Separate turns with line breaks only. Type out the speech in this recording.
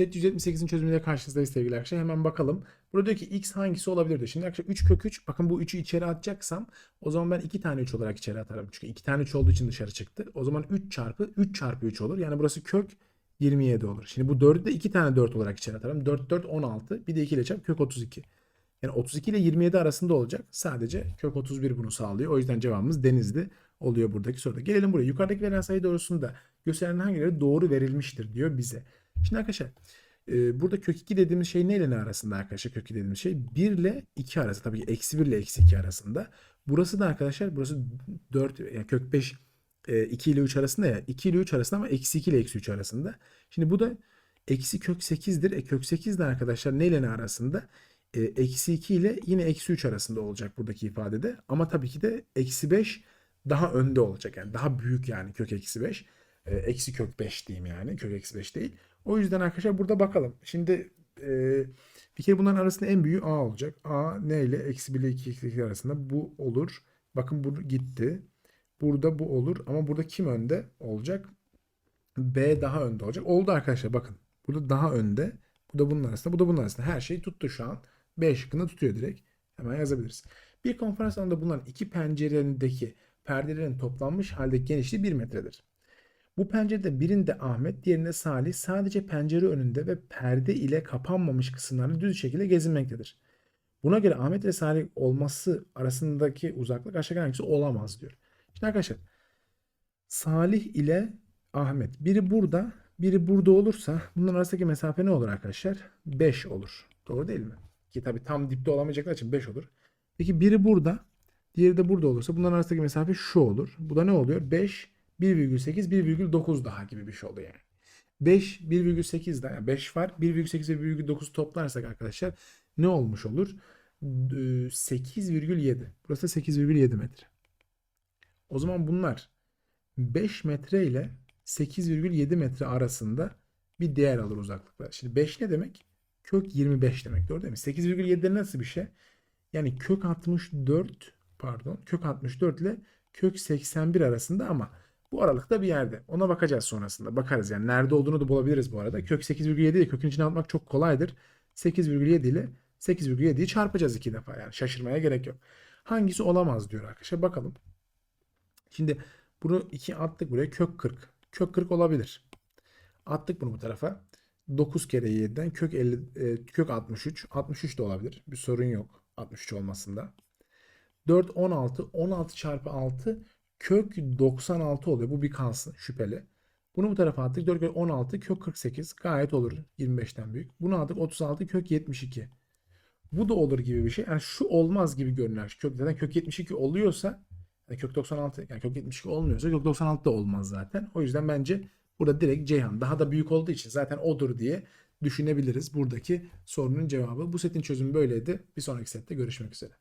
Set 178'in çözümüyle karşınızdayız sevgili arkadaşlar. Hemen bakalım. Burada diyor ki x hangisi olabilir diyor. Şimdi arkadaşlar 3 kök 3. Bakın bu 3'ü içeri atacaksam o zaman ben 2 tane 3 olarak içeri atarım. Çünkü 2 tane 3 olduğu için dışarı çıktı. O zaman 3 çarpı 3 çarpı 3 olur. Yani burası kök 27 olur. Şimdi bu 4'ü de 2 tane 4 olarak içeri atarım. 4 4 16. Bir de 2 ile çarp kök 32. Yani 32 ile 27 arasında olacak. Sadece kök 31 bunu sağlıyor. O yüzden cevabımız Denizli oluyor buradaki soruda. Gelelim buraya. Yukarıdaki verilen sayı doğrusunda gösterilen hangileri doğru verilmiştir diyor bize. Şimdi arkadaşlar e, burada kök 2 dediğimiz şey neyle ne arasında arkadaşlar kök 2 dediğimiz şey 1 ile 2 arası tabii ki eksi 1 ile eksi 2 arasında. Burası da arkadaşlar burası 4 yani kök 5 e, 2 ile 3 arasında ya 2 ile 3 arasında ama eksi 2 ile eksi 3 arasında. Şimdi bu da eksi kök 8'dir. E, kök 8 de arkadaşlar neyle ne arasında? E, eksi 2 ile yine eksi 3 arasında olacak buradaki ifadede. Ama tabii ki de eksi 5 daha önde olacak. Yani daha büyük yani kök eksi 5. E, eksi kök 5 diyeyim yani. Kök eksi 5 değil. O yüzden arkadaşlar burada bakalım. Şimdi e, bir kere bunların arasında en büyüğü A olacak. A ne ile? Eksi 1 ile 2 eksi 2 arasında bu olur. Bakın bu gitti. Burada bu olur. Ama burada kim önde olacak? B daha önde olacak. Oldu arkadaşlar bakın. Burada daha önde. Bu da bunun arasında. Bu da bunun arasında. Her şey tuttu şu an. B şıkkında tutuyor direkt. Hemen yazabiliriz. Bir konferans alanında bulunan iki pencerendeki perdelerin toplanmış haldeki genişliği 1 metredir. Bu pencerede birinde Ahmet, diğerinde Salih sadece pencere önünde ve perde ile kapanmamış kısımlarda düz şekilde gezinmektedir. Buna göre Ahmet ve Salih olması arasındaki uzaklık aşağıdaki hangisi olamaz diyor. Şimdi arkadaşlar Salih ile Ahmet biri burada biri burada olursa bunların arasındaki mesafe ne olur arkadaşlar? 5 olur. Doğru değil mi? Ki tabii tam dipte olamayacaklar için 5 olur. Peki biri burada diğeri de burada olursa bunların arasındaki mesafe şu olur. Bu da ne oluyor? 5 1,8 1,9 daha gibi bir şey oluyor yani. 5 1,8 daha yani 5 var. 1,8 ve 1,9 toplarsak arkadaşlar ne olmuş olur? Ee, 8,7. Burası da 8,7 metre. O zaman bunlar 5 metre ile 8,7 metre arasında bir değer alır uzaklıklar. Şimdi 5 ne demek? Kök 25 demek. Doğru değil mi? 8,7 nasıl bir şey? Yani kök 64 pardon kök 64 ile kök 81 arasında ama bu aralıkta bir yerde. Ona bakacağız sonrasında. Bakarız yani nerede olduğunu da bulabiliriz bu arada. Kök 8,7 ile kökün içine atmak çok kolaydır. 8,7 ile 8,7'yi çarpacağız iki defa yani şaşırmaya gerek yok. Hangisi olamaz diyor arkadaşlar. Bakalım. Şimdi bunu 2 attık buraya kök 40. Kök 40 olabilir. Attık bunu bu tarafa. 9 kere 7'den kök 50 e, kök 63. 63 de olabilir. Bir sorun yok 63 olmasında. 4 16 16 çarpı 6 kök 96 oluyor. Bu bir kalsın şüpheli. Bunu bu tarafa attık. 4 kere 16 kök 48 gayet olur. 25'ten büyük. Bunu aldık 36 kök 72. Bu da olur gibi bir şey. Yani şu olmaz gibi görünüyor. Kök zaten kök 72 oluyorsa yani kök 96 yani kök 72 olmuyorsa kök 96 da olmaz zaten. O yüzden bence burada direkt Ceyhan daha da büyük olduğu için zaten odur diye düşünebiliriz buradaki sorunun cevabı. Bu setin çözümü böyleydi. Bir sonraki sette görüşmek üzere.